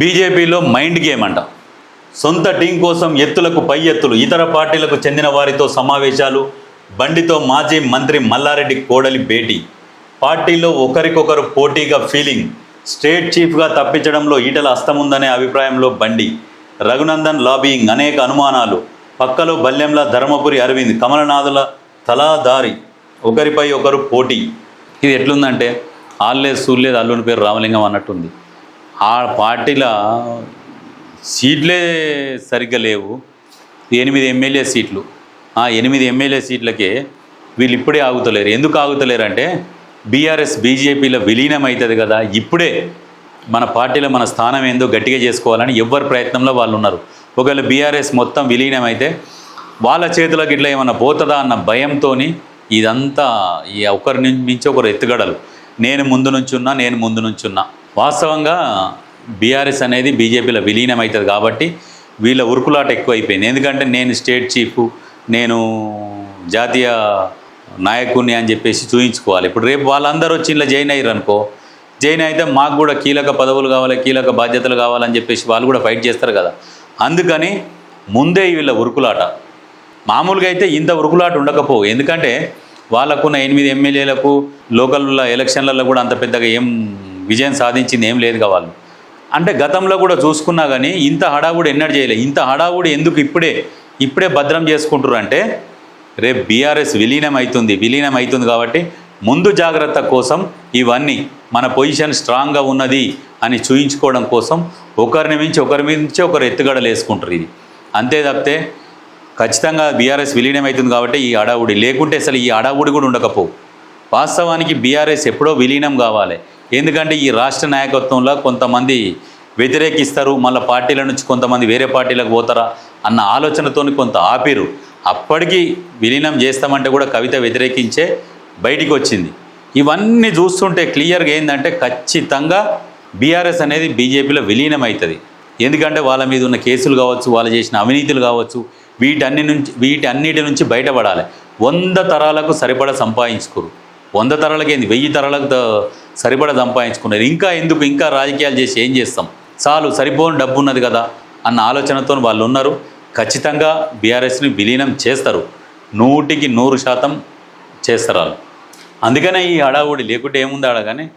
బీజేపీలో mind game అంట. సొంత టీం కోసం ఎత్తులకు పై ఎత్తులు ఇతర పార్టీలకు చెందిన వారితో సమావేశాలు బండితో మాజీ మంత్రి మల్లారెడ్డి కోడలి భేటీ. పార్టీలో ఒకరికొకరు పోటీగా ఫీలింగ్ స్టేట్ చీఫ్గా తప్పించడంలో ఈటల అస్తముందనే అభిప్రాయంలో బండి. రఘునందన్ లాబియింగ్ అనేక అనుమానాలు. పక్కలో బల్యంల ధర్మపురి అరవింద్ కమలనాథుల తలాదారి ఒకరిపై ఒకరు పోటీ. ఇది ఎట్లుందంటే ఆల్లేదు సూర్లేదు అల్లుని పేరు రామలింగం అన్నట్టుంది. ఆ పార్టీల సీట్లే సరిగ్గా లేవు. ఎనిమిది ఎమ్మెల్యే సీట్లు. ఆ ఎనిమిది ఎమ్మెల్యే సీట్లకే వీళ్ళు ఇప్పుడే ఆగుతలేరు. ఎందుకు ఆగుతలేరు అంటే బీఆర్ఎస్ బీజేపీలో విలీనం అవుతుంది కదా. ఇప్పుడే మన పార్టీలో మన స్థానం ఏందో గట్టిగా చేసుకోవాలని ఎవరి ప్రయత్నంలో వాళ్ళు ఉన్నారు. ఒకవేళ బీఆర్ఎస్ మొత్తం విలీనం అయితే వాళ్ళ చేతులకు ఇట్లా ఏమన్నా పోతుందా అన్న భయంతో ఇదంతా ఈ ఒకరి నుంచి మించి ఒకరు ఎత్తుగడలు. నేను ముందు నుంచున్నా నేను ముందు నుంచున్నా. వాస్తవంగా బీఆర్ఎస్ అనేది బీజేపీలో విలీనం అవుతుంది కాబట్టి వీళ్ళ ఉరుకులాట ఎక్కువైపోయింది. ఎందుకంటే నేను స్టేట్ చీఫ్ నేను జాతీయ నాయకుడిని అని చెప్పేసి చూపించుకోవాలి ఇప్పుడు రేపు వాళ్ళందరూ వచ్చి ఇలా జాయిన్ అయ్యారు అనుకో జాయిన్ అయితే మాకు కూడా కీలక పదవులు కావాలి కీలక బాధ్యతలు కావాలని చెప్పేసి వాళ్ళు కూడా ఫైట్ చేస్తారు కదా. అందుకని ముందే వీళ్ళ ఉరుకులాట. మామూలుగా అయితే ఇంత ఉరుకులాట ఉండకపోవు. ఎందుకంటే వాళ్ళకున్న ఎనిమిది ఎమ్మెల్యేలకు లోకల్ ఎలక్షన్లలో కూడా అంత పెద్దగా ఏం విజయం సాధించింది ఏం లేదు వాళ్ళు అంటే గతంలో కూడా చూసుకున్నా కానీ ఇంత హడావుడి ఎన్నడూ చేయలే. ఇంత హడావుడి ఎందుకు ఇప్పుడే ఇప్పుడే భద్రం చేసుకుంటారు అంటే రేపు బీఆర్ఎస్ విలీనం అవుతుంది విలీనం అవుతుంది కాబట్టి ముందు జాగ్రత్త కోసం ఇవన్నీ మన పొజిషన్ స్ట్రాంగ్గా ఉన్నది అని చూయించుకోవడం కోసం ఒకరిని మించి ఒకరి మించి ఒకరు ఎత్తుగడలు వేసుకుంటారు ఇది. అంతే తప్పితే ఖచ్చితంగా బీఆర్ఎస్ విలీనం అవుతుంది కాబట్టి ఈ అడావుడి లేకుంటే అసలు ఈ అడావుడి కూడా ఉండకపోవు. వాస్తవానికి బీఆర్ఎస్ ఎప్పుడో విలీనం కావాలి. ఎందుకంటే ఈ రాష్ట్ర నాయకత్వంలో కొంతమంది వ్యతిరేకిస్తారు మళ్ళీ పార్టీల నుంచి కొంతమంది వేరే పార్టీలకు పోతారా అన్న ఆలోచనతోని కొంత ఆపిరు. అప్పటికి విలీనం చేస్తామంటే కూడా కవిత వ్యతిరేకించే బయటికి వచ్చింది. ఇవన్నీ చూస్తుంటే క్లియర్గా ఏంటంటే ఖచ్చితంగా బీఆర్ఎస్ అనేది బీజేపీలో విలీనం అవుతుంది. ఎందుకంటే వాళ్ళ మీద ఉన్న కేసులు కావచ్చు వాళ్ళు చేసిన అవినీతులు కావచ్చు వీటన్ని నుంచి వీటన్నిటి నుంచి బయటపడాలి. వంద తరాలకు సరిపడా సంపాదించుకోరు. వంద తరాలకు ఏంది వెయ్యి తరాలకు సరిపడా సంపాదించుకున్నారు ఇంకా ఎందుకు? ఇంకా రాజకీయాలు చేసి ఏం చేస్తాం? చాలు సరిపోని డబ్బు ఉన్నది కదా అన్న ఆలోచనతో వాళ్ళు ఉన్నారు. ఖచ్చితంగా బీఆర్ఎస్ని విలీనం చేస్తారు. నూటికి నూరు శాతం చేస్తారు వాళ్ళు. అందుకనే ఈ హడావుడి లేకుంటే ఏముంది అడగానే